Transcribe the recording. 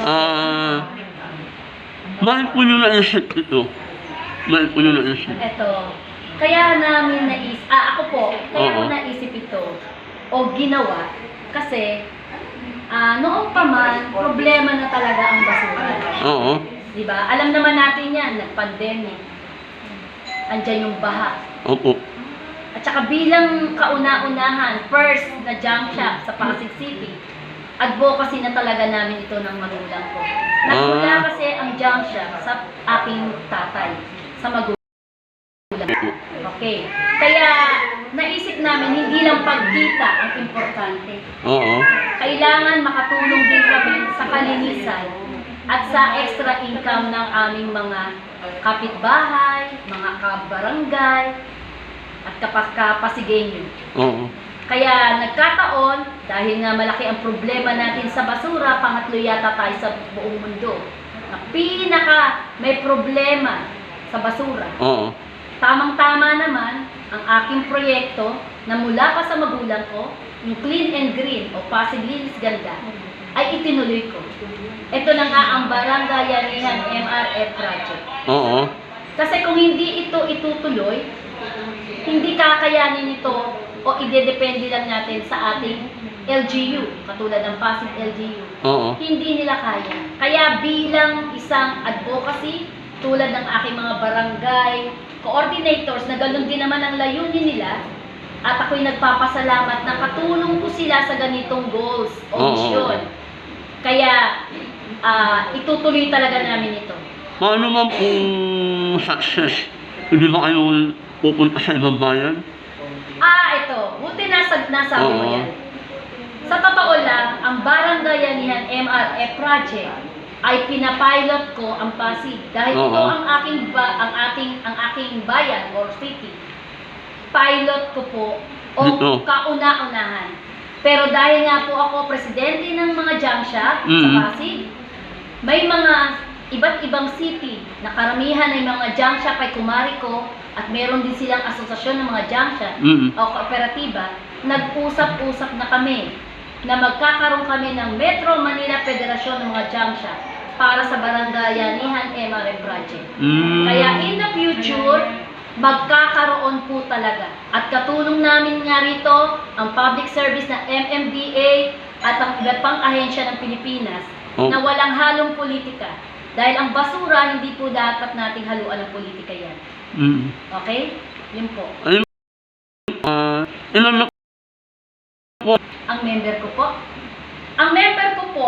Ah, bakit po nyo naisip ito? Bakit po nyo naisip? Ito, kaya namin naisip, ah ako po, kaya ko Oo. naisip ito o ginawa kasi ah noong pa man, problema na talaga ang basura. Oo. Di ba? Alam naman natin yan, nag-pandemic. Andyan yung baha. Opo. At saka bilang kauna-unahan, first na junk shop sa Pasig City, advocacy na talaga namin ito ng magulang ko. Nagmula Ah. kasi ang junk shop sa aking tatay, sa magulang. Okay. Kaya naisip namin hindi lang pagkita ang importante. Oo. Kailangan makatulong din kami sa kalinisan at sa extra income ng aming mga kapitbahay, mga kabarangay, at kapasigenyo. Oo. Kaya nagkataon, dahil nga malaki ang problema natin sa basura, pangatlo yata tayo sa buong mundo, na pinaka may problema sa basura. Oo. Tamang-tama naman ang aking proyekto na mula pa sa magulang ko, yung Clean and Green o Pasig Linis Ganda, ay itinuloy ko. Ito na nga ang Barangay Yanihan MRF project. Oo. Kasi kung hindi ito itutuloy, hindi kakayanin ito o idedepende lang natin sa ating LGU, katulad ng Pasig LGU. Oo. Hindi nila kaya. Kaya bilang isang advocacy, tulad ng aking mga barangay coordinators na ganun din naman ang layunin nila, at ako'y nagpapasalamat na katulong ko sila sa ganitong goals o mission. Kaya ah, itutuloy talaga namin ito. Paano man kung success? Hindi ba kayo pupunta sa ibang bayan? Ah, ito. Buti nasa, nasabi mo Oo. yan. Sa totoo lang, ang Barangayanihan MRF project ay pinapilot ko ang Pasig dahil ito Oo. ang aking ba, ang ating ang aking bayan or city. Pilot ko po o Dito. kauna-unahan. Pero dahil nga po ako presidente ng mga junk shop sa Mhm. Pasig, may mga iba't ibang city na karamihan ay mga junk shop ay kumari ko at meron din silang asosasyon ng mga junk shop Mm. o kooperatiba, nag-usap-usap na kami na magkakaroon kami ng Metro Manila Federasyon ng mga junk shop para sa Barangayanihan MRF project. Mm. Kaya in the future, magkakaroon po talaga. At katulong namin nga rito ang public service na MMDA at ang iba't pang ahensya ng Pilipinas Oh. na walang halong politika. Dahil ang basura, hindi po dapat nating haluan ng politika yan. Mm. Okay? Yun po. Ayun. Ah, ilan na Ang member ko po. Ang member ko po